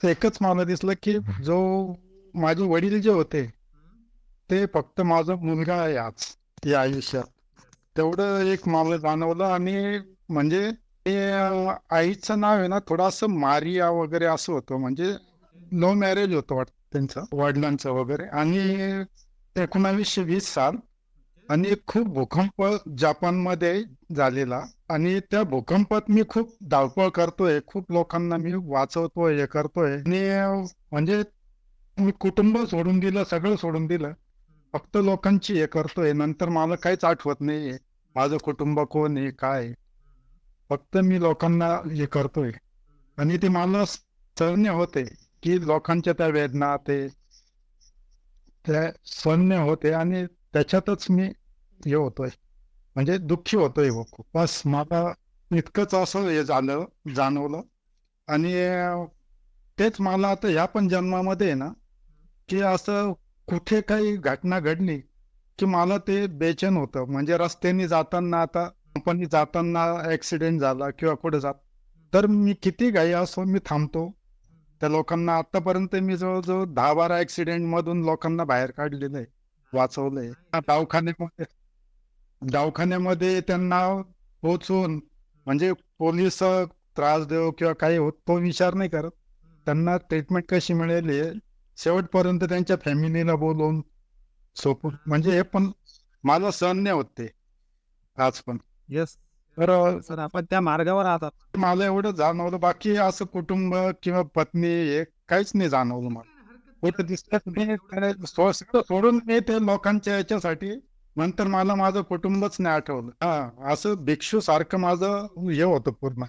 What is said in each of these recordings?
एकच मला दिसलं की जो माझे वडील जे होते ते फक्त माझा मुलगा आहे आज या आयुष्यात. तेवढं एक मला जाणवलं आणि म्हणजे ते आईचं नाव आहे ना थोडंसं मारिया वगैरे असं होतं. म्हणजे नो मॅरेज होतं वाटतं त्यांचं वडिलांचं वगैरे. आणि एकोणावीसशे वीस साल आणि खूप भूकंप जपानमध्ये झालेला. आणि त्या भूकंपात मी खूप धावपळ करतोय. खूप लोकांना मी वाचवतोय हे करतोय. आणि म्हणजे मी कुटुंब सोडून दिलं सगळं सोडून दिलं. फक्त लोकांची हे करतोय. नंतर मला काहीच आठवत नाहीये. माझं कुटुंब कोण आहे काय फक्त मी लोकांना हे करतोय. आणि ते मला सहन्य होते की लोकांच्या त्या वेदना ते त्या सहन्य होते. आणि त्याच्यातच मी हे होतोय. म्हणजे दुःखी होतोय हो खूप. बस मला इतकंच असं हे झालं जाणवलं. आणि तेच मला आता ह्या पण जन्मामध्ये ना की असं कुठे काही घटना घडली की मला ते बेचैन होतं. म्हणजे रस्त्याने जाताना आता कंपनी जाताना ऍक्सिडेंट झाला किंवा कुठे जात तर मी किती घाई असो मी थांबतो. त्या लोकांना आतापर्यंत मी जवळजवळ दहा बारा ऍक्सिडेंट मधून लोकांना बाहेर काढलेलं आहे. वाचवलंय दवाखान्यामध्ये. दवाखान्यामध्ये त्यांना पोचून म्हणजे पोलीस त्रास देऊ किंवा काही होत तो विचार नाही करत. त्यांना ट्रीटमेंट कशी मिळेल शेवटपर्यंत त्यांच्या फॅमिलीला बोलवून सोपून म्हणजे हे पण मला सहन नाही होत ते. आज पण. येस तर सर आपण त्या मार्गावर आहात. मला एवढं जाणवलं. बाकी असं कुटुंब किंवा पत्नी हे काहीच नाही जाणवलं मला. कुठं सगळं सोडून मी ते लोकांच्या याच्यासाठी नंतर मला माझं कुटुंबच नाही आठवलं. हा असं भिक्षू सारखं माझं हे होतं पूर्ण.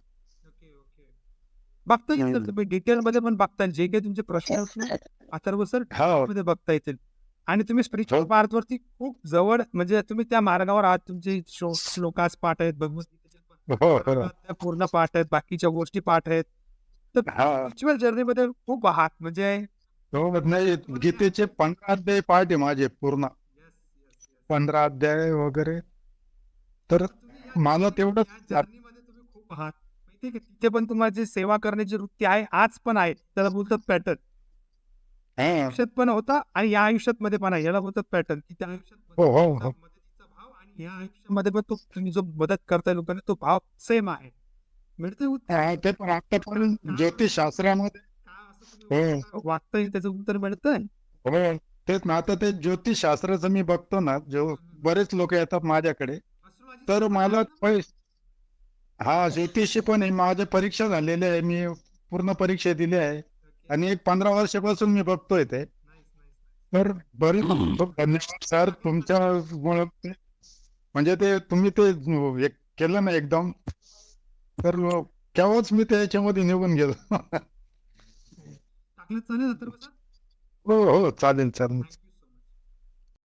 बघता येईल सर तुम्ही डिटेल मध्ये पण बघता येईल. जे काही तुमचे प्रश्न असतील अथर्व सर हा. मध्ये बघता येतील. आणि तुम्ही स्पिरिच्युअल हो. पार्ट वरती खूप जवळ म्हणजे तुम्ही त्या मार्गावर आहात तुमचे श्लो- श्लोकास पाठ आहेत पण हो पूर्ण पाठ आहेत बाकीच्या गोष्टी पाठ आहेत. तर स्पिरिच्युअल जर्नी मध्ये खूप आहात म्हणजे नाही गीतेचे पंधरा अध्याय पाठ आहे माझे पूर्ण. पंधरा अध्याय वगैरे. तर मला तेवढं जर्नी मध्ये तुम्ही खूप आहात? तिथे पण तुम्हाला जी सेवा करण्याची वृत्ती आहे आज पण आहे. त्याला बोलतात पॅटर्न हा. आयुष्यात पण होता आणि या आयुष्यात मध्ये पण आहे. याला बोलतात पॅटर्न की त्या आयुष्यात हो हो हो. मदतीचा भाव आणि या आयुष्यामध्ये पण तो तुम्ही जो मदत करताय लोकांना तो भाव सेम आहे. मिळते ज्योतिषशास्त्रामध्ये हो. वागता येईल त्याचं उत्तर मिळतंय? हो. तेच ना आता ते ज्योतिषशास्त्राचं मी बघतो ना जो बरेच लोक येतात माझ्याकडे तर मला हा ज्योतिषी पण आहे. माझ्या परीक्षा झालेल्या आहे. मी पूर्ण परीक्षा दिली आहे. आणि एक पंधरा वर्षापासून मी बघतोय ते. तर बरेच धन्यवाद सर तुमच्यामुळे म्हणजे ते तुम्ही ते एक केलं ना एकदम. तर केव्हाच मी त्याच्यामध्ये निघून गेलो. टाकलं चालेल तर हो हो चालेल चालेल